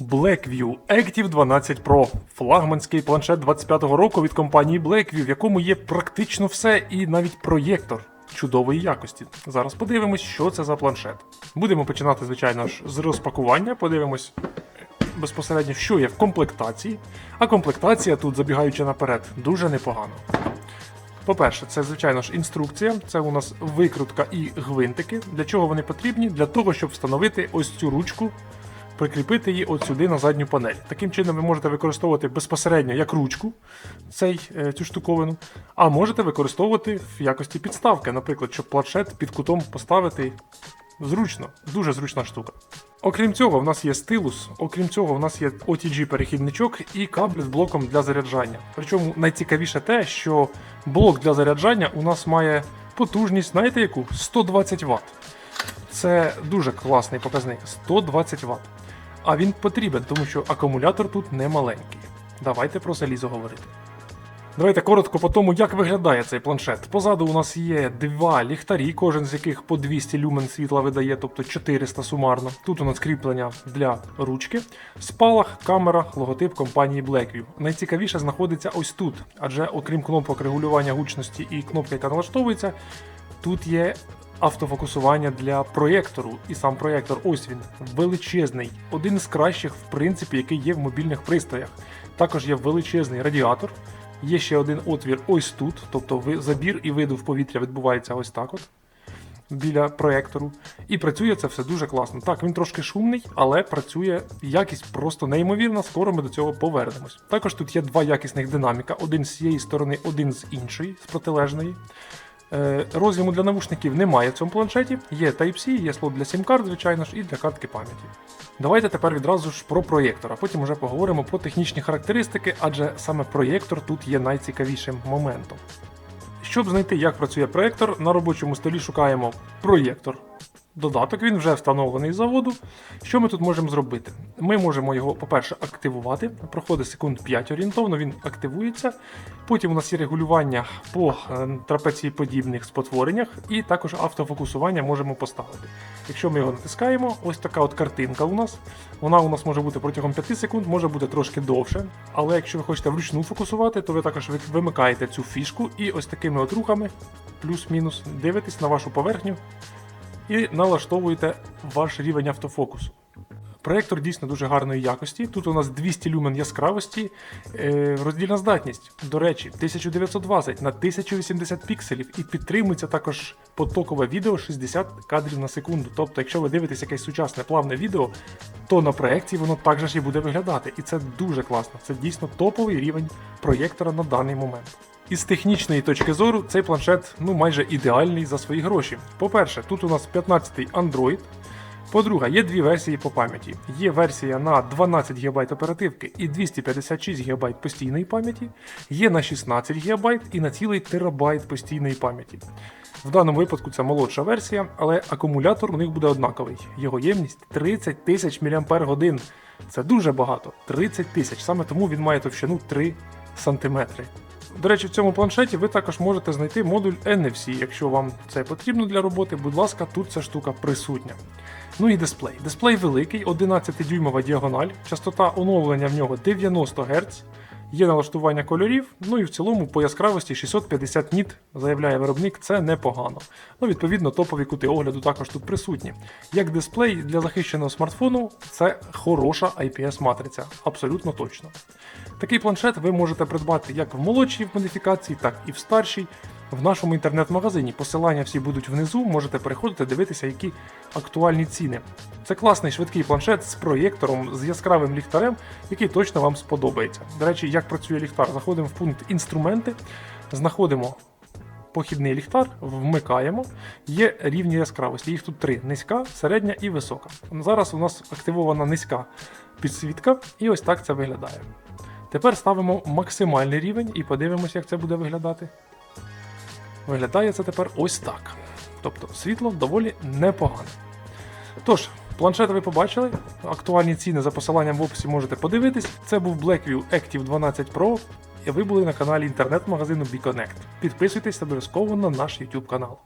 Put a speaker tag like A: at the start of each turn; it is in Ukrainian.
A: Blackview Active 12 Pro флагманський планшет 25-го року від компанії Blackview, в якому є практично все і навіть проєктор чудової якості. Зараз подивимось, що це за планшет. Будемо починати, звичайно ж, з розпакування. Подивимось безпосередньо, що є в комплектації. А комплектація тут, забігаючи наперед, дуже непогано. По-перше, це, звичайно ж, інструкція. Це у нас викрутка і гвинтики. Для чого вони потрібні? Для того, щоб встановити ось цю ручку, прикріпити її от сюди на задню панель. Таким чином ви можете використовувати безпосередньо як ручку цей, е, цю штуковину, а можете використовувати в якості підставки, наприклад, щоб планшет під кутом поставити зручно, дуже зручна штука. Окрім цього, в нас є стилус, окрім цього, в нас є OTG перехідничок і кабель з блоком для заряджання. Причому найцікавіше те, що блок для заряджання у нас має потужність, знаєте яку? 120 Вт. Це дуже класний показник 120 Вт. А він потрібен, тому що акумулятор тут не маленький. Давайте про залізо говорити. Давайте коротко по тому, як виглядає цей планшет. Позаду у нас є два ліхтарі, кожен з яких по 200 люмен світла видає, тобто 400 сумарно. Тут у нас кріплення для ручки, спалах, камера, логотип компанії Blackview. Найцікавіше знаходиться ось тут, адже окрім кнопок регулювання гучності і кнопки, яка налаштовується, тут є автофокусування для проєктору. І сам проєктор, ось він, величезний, один з кращих, в принципі, який є в мобільних пристроях. Також є величезний радіатор. Є ще один отвір ось тут, тобто забір і видув повітря відбувається ось так от. Біля проектору. І працює це все дуже класно. Так, він трошки шумний, але працює якість просто неймовірна. Скоро ми до цього повернемось. Також тут є два якісних динаміка: один з цієї сторони, один з іншої, з протилежної. Е, Роз'єму для навушників немає в цьому планшеті. Є Type-C, є слот для сім-карт, звичайно ж, і для картки пам'яті. Давайте тепер відразу ж про проєктор, а потім вже поговоримо про технічні характеристики, адже саме проєктор тут є найцікавішим моментом. Щоб знайти, як працює проєктор, на робочому столі шукаємо проєктор. Додаток він вже встановлений з заводу. Що ми тут можемо зробити? Ми можемо його, по-перше, активувати. Проходить секунд 5 орієнтовно, він активується. Потім у нас є регулювання по е, трапеції-подібних спотвореннях, і також автофокусування можемо поставити. Якщо ми його натискаємо, ось така от картинка у нас. Вона у нас може бути протягом 5 секунд, може бути трошки довше. Але якщо ви хочете вручну фокусувати, то ви також вимикаєте цю фішку і ось такими от рухами, плюс-мінус, дивитесь на вашу поверхню і налаштовуєте ваш рівень автофокусу. Проєктор дійсно дуже гарної якості. Тут у нас 200 люмен яскравості, е, роздільна здатність, до речі, 1920 на 1080 пікселів і підтримується також потокове відео 60 кадрів на секунду. Тобто, якщо ви дивитесь якесь сучасне плавне відео, то на проєкті воно також і буде виглядати. І це дуже класно. Це дійсно топовий рівень проєктора на даний момент. Із технічної точки зору цей планшет ну майже ідеальний за свої гроші. По-перше, тут у нас 15-й Android. По-друге, є дві версії по пам'яті. Є версія на 12 ГБ оперативки і 256 ГБ постійної пам'яті, є на 16 ГБ і на цілий терабайт постійної пам'яті. В даному випадку це молодша версія, але акумулятор у них буде однаковий. Його ємність 30 тисяч мАч. Це дуже багато. 30 тисяч. Саме тому він має товщину 3 см. До речі, в цьому планшеті ви також можете знайти модуль NFC. Якщо вам це потрібно для роботи, будь ласка, тут ця штука присутня. Ну і дисплей. Дисплей великий, 11-дюймова діагональ, частота оновлення в нього 90 Гц, є налаштування кольорів, ну і в цілому по яскравості 650 ніт, заявляє виробник, це непогано. Ну, відповідно, топові кути огляду також тут присутні. Як дисплей для захищеного смартфону, це хороша IPS-матриця, абсолютно точно. Такий планшет ви можете придбати як в молодшій модифікації, так і в старшій. В нашому інтернет-магазині посилання всі будуть внизу, можете переходити дивитися, які актуальні ціни. Це класний швидкий планшет з проєктором, з яскравим ліхтарем, який точно вам сподобається. До речі, як працює ліхтар? Заходимо в пункт інструменти, знаходимо похідний ліхтар, вмикаємо. Є рівні яскравості. Їх тут три: низька, середня і висока. Зараз у нас активована низька підсвітка, і ось так це виглядає. Тепер ставимо максимальний рівень і подивимося, як це буде виглядати. Виглядає це тепер ось так. Тобто світло доволі непогане. Тож, планшет ви побачили. Актуальні ціни за посиланням в описі можете подивитись. Це був Blackview Active 12 Pro. І ви були на каналі інтернет-магазину BeConnect. Підписуйтесь обов'язково на наш YouTube канал.